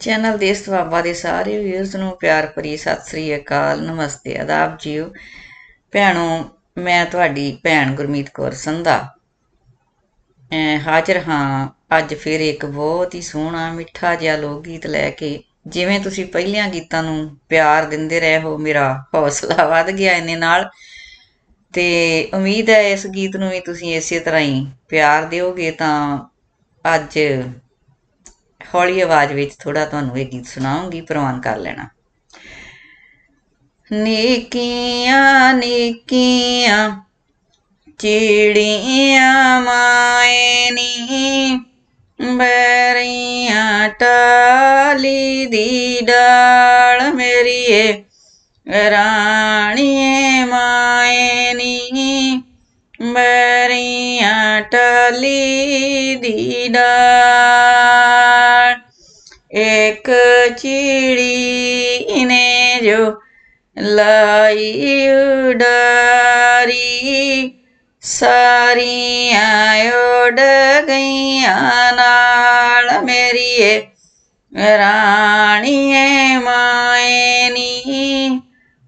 Channel ਦੇਸ਼ ਸਵਾਬਾ ਦੇ ਸਾਰੇ ਵਿਊਅਰਸ ਨੂੰ ਪਿਆਰ ਭਰੀ ਸਤਿ ਸ੍ਰੀ ਅਕਾਲ, ਨਮਸਤੇ, ਆਦਾਬ ਜੀਓ। ਭੈਣੋ, ਮੈਂ ਤੁਹਾਡੀ ਭੈਣ ਗੁਰਮੀਤ ਕੌਰ ਸੰਧਾ। ਹਾਜ਼ਰ ਹਾਂ ਅੱਜ ਫਿਰ ਇੱਕ ਬਹੁਤ ਹੀ ਸੋਹਣਾ, ਮਿੱਠਾ ਜਿਹਾ ਲੋਕ ਗੀਤ ਲੈ ਕੇ। ਜਿਵੇਂ ਤੁਸੀਂ ਪਹਿਲਿਆਂ ਗੀਤਾਂ ਨੂੰ ਪਿਆਰ ਦਿੰਦੇ ਰਹੇ ਹੋ, ਮੇਰਾ ਹੌਸਲਾ ਵੱਧ ਗਿਆ ਇਹਨੇ ਨਾਲ। ਤੇ ਉਮੀਦ ਹੈ ਇਸ ਗੀਤ ਨੂੰ ਵੀ ਤੁਸੀਂ ਇਸੇ ਤਰ੍ਹਾਂ ਹੀ ਪਿਆਰ ਦਿਓਗੇ ਤਾਂ ਅੱਜ ਹੌਲੀ ਆਵਾਜ਼ ਵਿੱਚ ਥੋੜਾ ਤੁਹਾਨੂੰ ਇਹ ਗੀਤ ਸੁਣਾਉਂਗੀ, ਪ੍ਰਵਾਨ ਕਰ ਲੈਣਾ। ਨਿੱਕੀਆਂ ਨਿੱਕੀਆਂ, ਚਿੜੀਆਂ ਮਾਏ ਨੀ, ਬਰੀਆਂ ਟਾਲੀ ਦੀ ਡਾਲ ਮੇਰੀਏ, ਰਾਣੀਏ ਮਾਏ ਨੀ, ਬਰੀਆਂ ਟਾਲੀ ਦੀ ਡਾਲ। ਇੱਕ ਚਿੜੀ ਨੇ ਜੋ ਲਾਈ ਉਡਾਰੀ, ਸਾਰੀਆਂ ਉੱਡ ਗਈਆਂ ਨਾਲ ਮੇਰੀਏ ਰਾਣੀਏ ਮਾਏ ਨੀ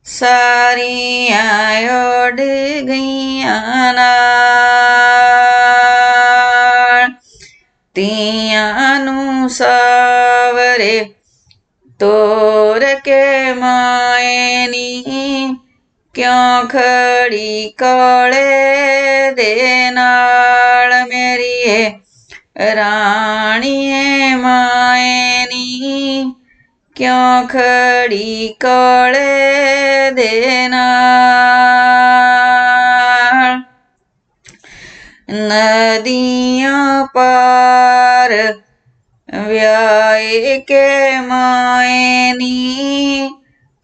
ਸਾਰੀਆਂ ਨੂੰ ਸਾਵਰੇ ਤੋਰ ਕੇ ਮਾਏ ਨੀ ਕਿਉਂ ਖੜੀ ਕੋਲੇ ਦੇ ਨਾਲ ਮੇਰੀਏ ਰਾਣੀਏ ਮਾਏ ਨੀ ਕਿਉਂ ਖੜੀ ਕੋਲੇ ਦੇ ਨਾਲ ਨਦੀਆਂ ਪਾਰ ਵਿਆਏ ਕੇ ਮਾਏ ਨੀ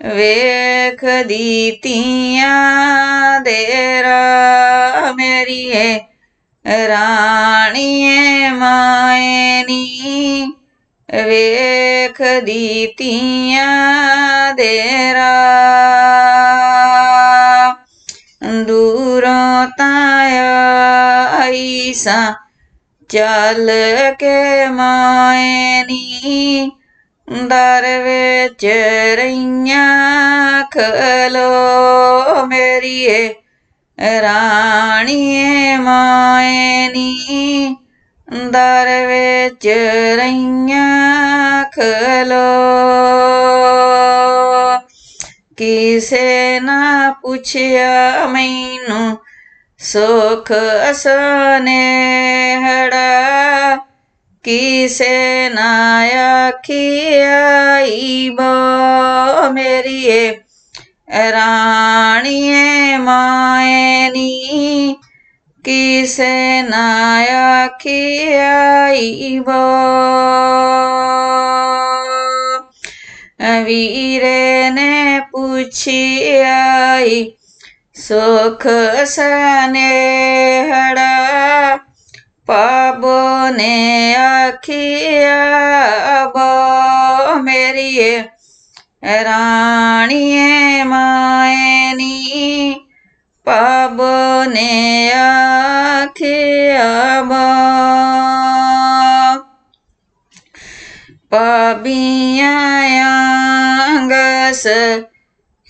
ਵੇਖਦੀ ਤੀਆਂ ਦੇਰਾ ਮੇਰੀਏ, ਰਾਣੀਏ ਮਾਏ ਨੀ ਵੇਖਦੀ ਤੀਆਂ ਦੇਰਾ ਦੂਰੋਂ ਤਾਂ ਸਾਂ ਚੱਲ ਕੇ ਮਾਏ ਨੀ ਦਰ ਵਿੱਚ ਰਈਆਂ ਖਲੋ ਮੇਰੀਏ, ਰਾਣੀਏ ਮਾਏ ਨੀ ਦਰ ਵਿੱਚ ਰਈਆਂ ਖਲੋ ਕਿਸੇ ਨਾ ਪੁੱਛਿਆ ਮੈਨੂੰ ਸੁਖ ਸਨੇਹੜਾ ਕਿਸੇ ਨਾ ਆਖਿਆਈ ਬੋ ਮੇਰੀਏ, ਰਾਣੀਏ ਮਾਏ ਨੀ, ਕਿਸੇ ਨਾ ਆਖਿਆਈ ਬੋ। ਵੀਰੇ ਨੇ ਪੁੱਛਿਆਈ ਸੁਖ ਸਨੇਹੜਾ ਪਾਬੋ ਨੇ ਆਖਿਆ ਬੋ ਮੇਰੀਏ ਰਾਣੀਏ ਮਾਏ ਨੀ ਪਾਬੋ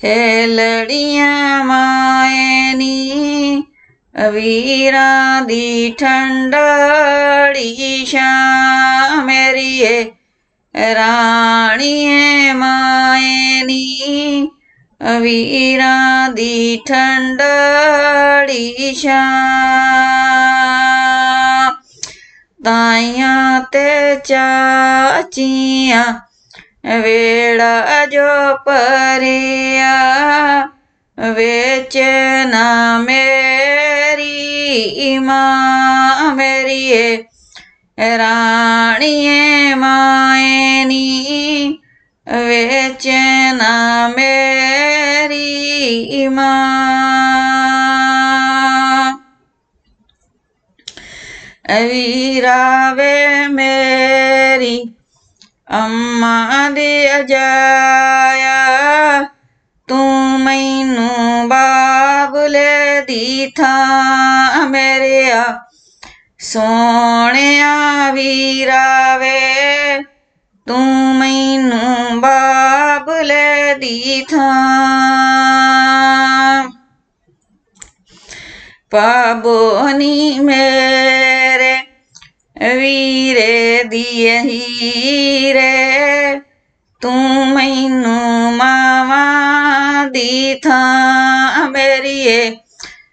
ਨੇ ਆਖਿਆ ਬੋ ਹੇਲੜੀਆਂ ਮਾਏ ਵੀਰਾਂ ਦੀ ਠੰਡੜੀ ਸ਼ਾਂ ਮੇਰੀਏ ਰਾਣੀਏ ਮਾਏ ਨੀ। ਵੀਰਾਂ ਦੀ ਠੰਡੜੀ ਸ਼ਾਂ ਤਾਈਆਂ ਤੇ ਚਾਚੀਆਂ ਵੇੜਾ ਜੋ ਪਰਿਆ ਵਿੱਚ ਨਾ ਮੇਰੀ ਮਾਂ ਮੇਰੀਏ, ਰਾਣੀਏ ਮਾਏ ਨੀ ਵਿੱਚ ਨਾ ਮੇਰੀ ਮਾਂ। ਵੀਰਾ ਵੇ ਮੇਰੀ ਅੰਮਾ ਦੇ ਅਜਾਇਆ, ਤੂੰ ਮੈਨੂੰ ਬਾਬਲੇ ਦੀ ਥਾਂ ਮੇਰਿਆ। ਸੋਹਣਿਆ ਵੀਰਾ ਵੇ, ਤੂੰ ਮੈਨੂੰ ਬਾਬਲੇ ਦੀ ਥਾਂ। ਪਾਬੋਨੀ ਮੇਰੇ ਵੀਰੇ ਦੀ ਹੀਰੇ ਤੂੰ ਮੈਨੂੰ ਮਾਵਾਂ ਦੀ ਥਾਂ ਮੇਰੀਏ।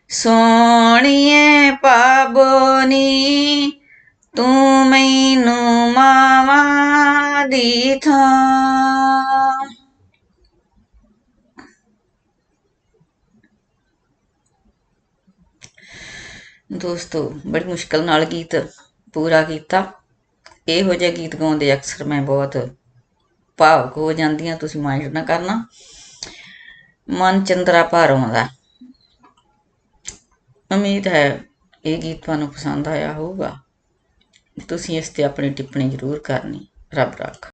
ਸੋਹਣੀਏ ਪਾਬੋਨੀ ਤੂੰ ਮੈਨੂੰ ਮਾਵਾਂ ਦੀ ਥਾਂ। ਦੋਸਤੋ, ਬੜੀ ਮੁਸ਼ਕਲ ਨਾਲ ਗੀਤ ਪੂਰਾ ਕੀਤਾ। ਇਹੋ ਜਿਹੇ ਗੀਤ ਗਾਉਂਦੇ ਅਕਸਰ ਮੈਂ ਬਹੁਤ ਭਾਵੁਕ ਹੋ ਜਾਂਦੀ ਹਾਂ ਤੁਸੀਂ ਮਾਈਂਡ ਨਾ ਕਰਨਾ। ਮਨ ਚੰਦਰਾ ਭਰ ਆਉਂਦਾ। ਉਮੀਦ ਹੈ ਇਹ ਗੀਤ ਤੁਹਾਨੂੰ ਪਸੰਦ ਆਇਆ ਹੋਊਗਾ। ਤੁਸੀਂ ਇਸ ਤੇ ਆਪਣੀ ਟਿੱਪਣੀ ਜ਼ਰੂਰ ਕਰਨੀ। ਰੱਬ ਰੱਖ।